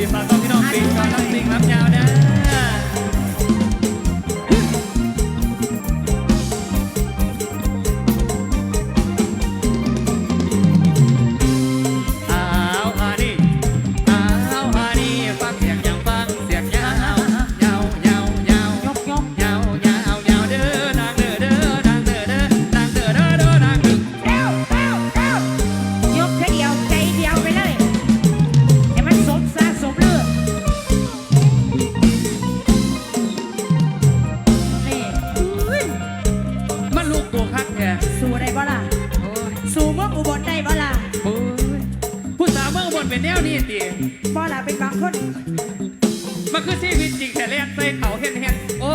Imagínate. มันคือชีวิตจริงแต่แลนใส่เขาเห็นเห็นโอ้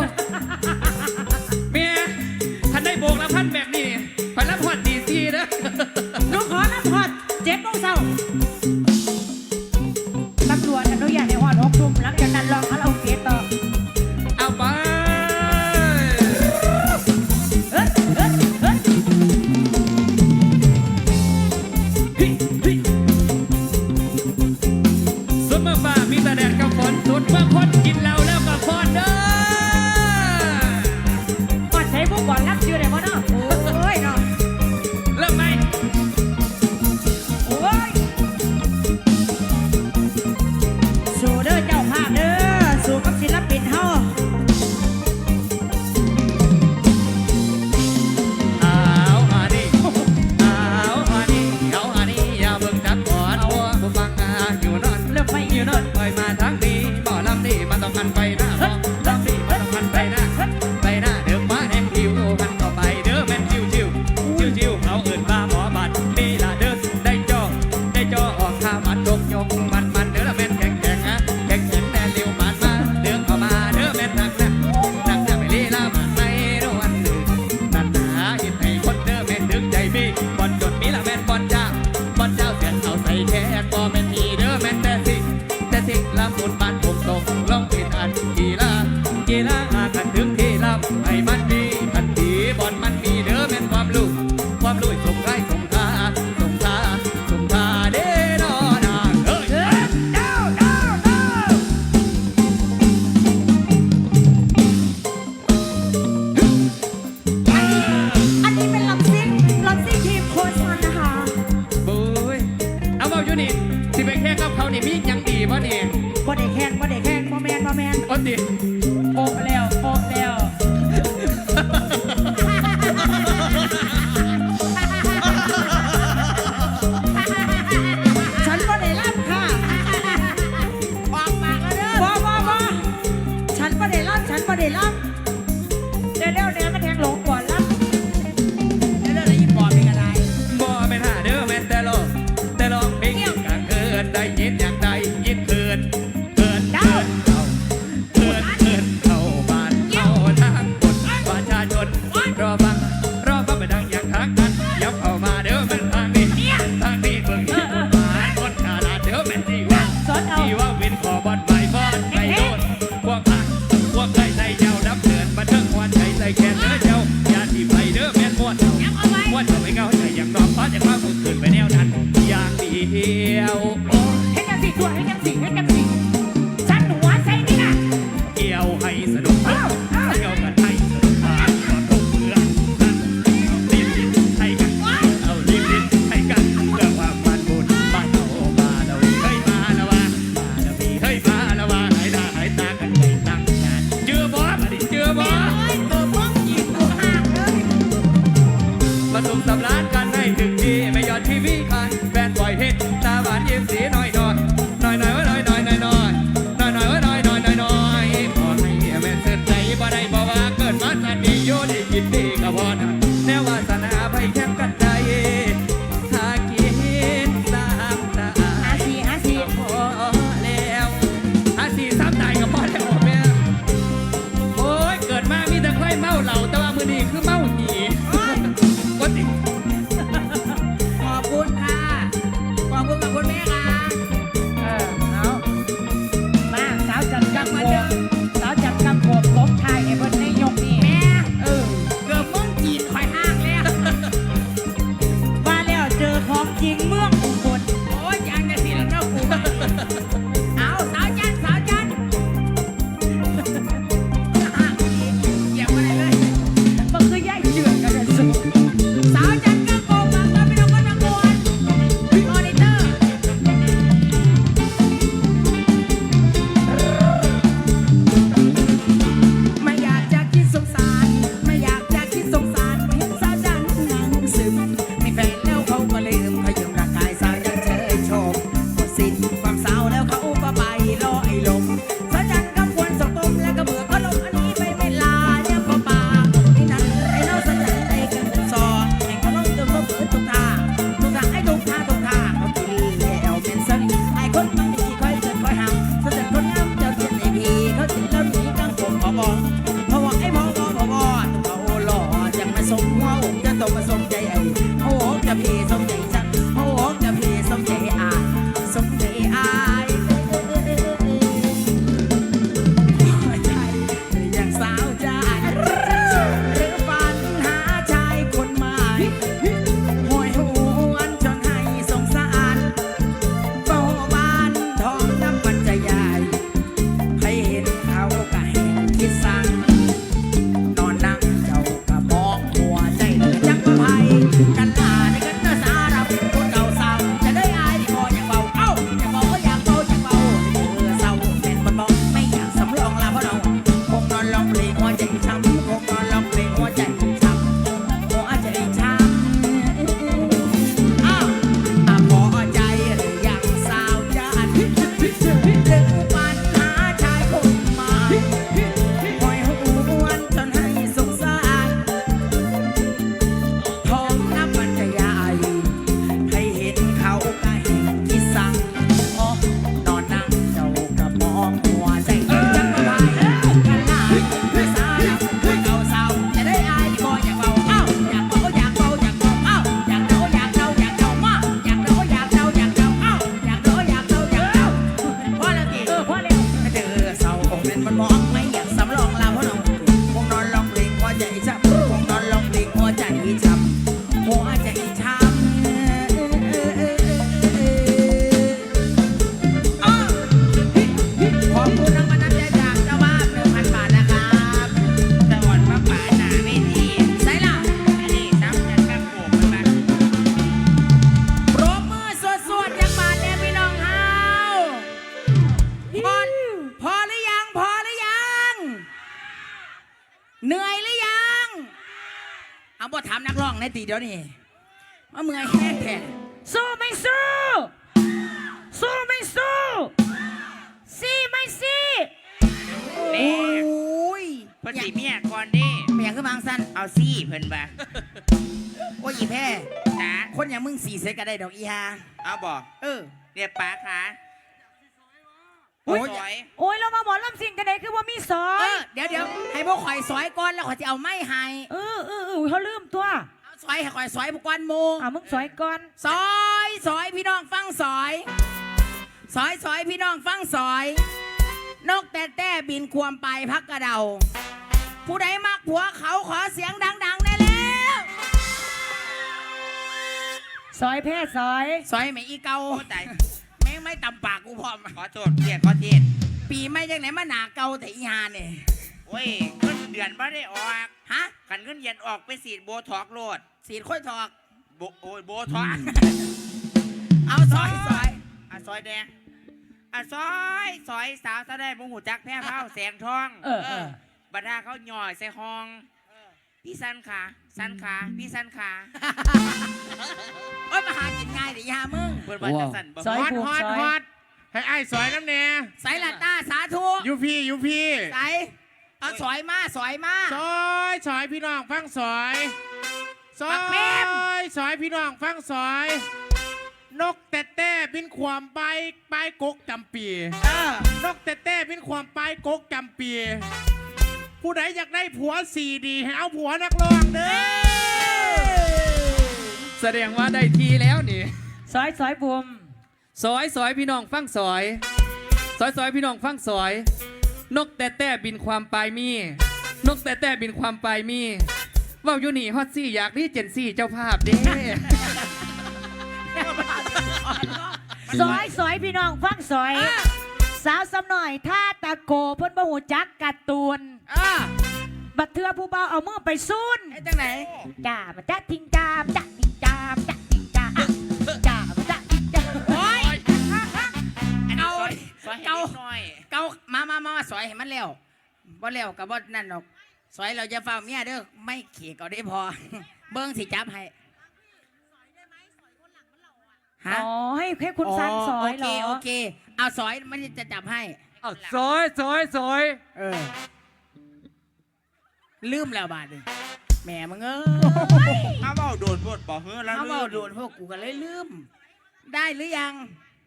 บุยเอาบอกอยู่นี่สิไปแค่กับเขานี่มียังดีบ่นี่บ่ได้แข่งบ่ได้แข่งบ่แมนบ่แมนอดดิโป๊ะแล้วโป๊ะแล้วฉันบ่ได้รับค่ะออกปากแล้วเอบ่บ่บฉันบ่ได้รับฉันบ่ได้รับเดี๋ยวเดี๋ยวเดี๋ยว What ในตีเดี๋ยวนี้มาเมื่อยแห้งแท้สู้ไม่สู้ สู้ไม่สู้ซีไม่ซีโอ้ยเพิ่นสิเมียก่อนเดิเมียขึ้นบางสั้นเอาซี่เพิ่นบ่าโอ้ยอีแพ้จ้าคนอย่างมึงสีเสกก็ได้ดอกอีฮาเอาบ่เออเรียกป้าค่ะโอ้ยสวยโอ้ยเรามาหมอลำสิ่งกันไหนคือว่ามีซอเอยอเดี๋ยวเดี๋ยวให้พวกข่อยซอยก่อนแล้วข่อยจะเอาไม้ให้เออเออเออเขาลืมตัว เอาซอยให้ข่อยซอยพวกก้อนโมอะมึงสอยก่อนซอยซอยพี่น้องฟังซอยซอยซอยพี่น้องฟังซอย นกแต่แต่บินควมไปพักกระเดา ผู้ใดมักผัวเขาขอเสียงดังๆได้แล้วซอยแพ้ซอยซอยไม่อีเกาโอ้ตายแม่งไม่ตำปากกูพร้อมขอโทษเรียกขอเทศปีไม่ยังไหนมาหนาเกาแต่อีหาเนี่ยโอ้ยเงินเดือนบ่ได้ออก ฮะคันเงินเดือนออกไปสีดโบท็อกโลด สีดค่อยถอกโบโอ้ยโบท็อกเอาซอยซอยอะซอยแดงอะซอยซอยสาวซะได้บ่หูจักแพ้เผาแสงทองเออเออบัดดาเขาหย่อยใส่ห้อง พี่สันขาสันขาพี่สันขาโอ้ยมาหากินง่ายเดี๋ยวอีหามึงเปิดบัตรสันบ่ซอยฮอดผูกฮอดซอย ฮอดให้ไอ้ายสอยน้ำแน่ใส่ละตาสาธุ อยูพี่อยูพี่ใส่เอาสอยมาสอยมาซอยซอยพี่น้องฟังซอย ซอบักแม่ม ยซอยพี่น้องฟังซอย นกแต่แต่บินความไปไปกกจำปี เออนกแต่แต่บินความไปกกจำปี ผู้ใดอยากได้ผัวสี่ดีให้เอาผัวนักร้องเด้อแสดงว่าได้ทีแล้วนี่ ซอยซอยบุมซอยซอยพี่น้องฟังซอยซอยซอยพี่น้องฟังซอย นกแต่แต่บินความปลายมี นกแต่แต่บินความปลายมี เว่าอยู่นี่ฮอตซี่อยากรีเจนซี่เจ้าภาพเด้ ซอยซอยพี่น้องฟังซอย สาวสำหน่อยท่าตะโกเพิ่นบ่หูจักการ์ตูนเออบัดเทือผู้เบาเอามือไปซุนไอ้จังไหนจ่ามาจ้าทิงจามจ้าทิงจามจ้าทิงจามจ่ามาจ้าทิงจามโอ้ยอันนี้เอาซอยซอยให้เกานิดหน่อยเกามามามามาสอยให้มันเร็วบ่เร็วกับบ่นั่นหรอก สอยเราจะเฝ้าเมียเด้อไม่เขี่ยก็ได้พอ เบิ้งสิจับให้ฮะอ๋อให้ให้คุณซันซอยเหรโอเคอโอเค เอาสอยมันจะจับให้เอาซอยซอยซอยเออ ลืมแล้วบาดนี้แหม่มึงเอ้ยถ้าเบาโดนพดบอกเฮ้อแล้วเขาลืเบามโดนพวกกูก็เลยลืม ได้หรือยัง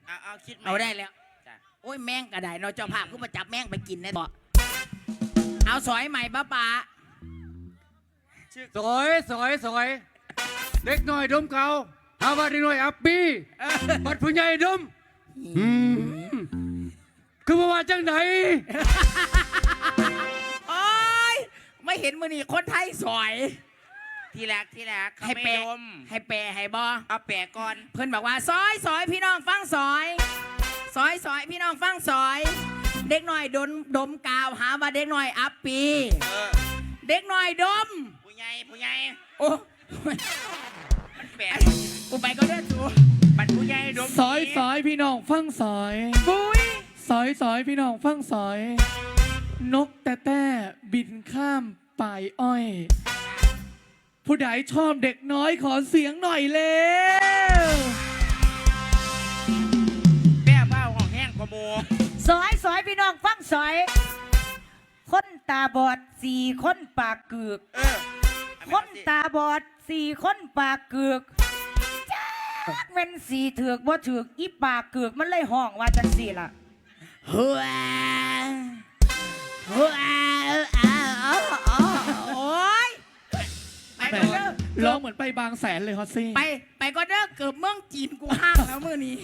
เอาเอาคิดหมเอาได้แล้ว จ้ะ โอ้ยแม่งก็ได้เนาะเจ้าภาพก็มาจับแม่งไปกินนะต่อ เอาสอยใหม่ป้าป๋าซอยซอยซอยเด็กหน่อยดมเก่าหาว่าเด็กหน่อยอับปีบัดผู้ใหญ่ดมอืมคือว่าว่าจังไหนโอ้ยไม่เห็นมือนี่คนไทยสอย ที่รักที่รักเขาให้ไม่แปะดมให้แปรให้บอเอาแปะก่อน เพื่อนบอกว่าซอยซอยพี่น้องฟังซอย ซอยซอยพี่น้องฟังซอย เด็กหน่อยดนดมกาวหาว่าเด็กหน่อยอัปปี เออเด็กหน่อยดม ผู้ใหญ่ผู้ใหญ่โอ้มันแปะกูไปก็ได้จูบัดผู้ใหญ่ดมสอยสอยพี่น้องฟังสอยบุ้ยสอยสอยพี่น้องฟังสอย นกแต่แต่บินข้ามป่ายอ้อย ผู้ใดชอบเด็กน้อยขอเสียงหน่อยเร็ว พี่น้องฟังซอย คนตาบอดสี่คนปากเกือก เออคนตาบอดสี่คนปากเกือกจักแม่นสี่เถือกบ่เถือกอีปากเกือกมันเลยห้องว่าจังสี่ล่ะหัวหัวโอ้ยไปแต่ก็เด้อร้องเหมือนไปบางแสนเลยฮอตซี่ ไป ไปก็เด้อเกือบเมืองจีนกูห้างแล้วมือนี้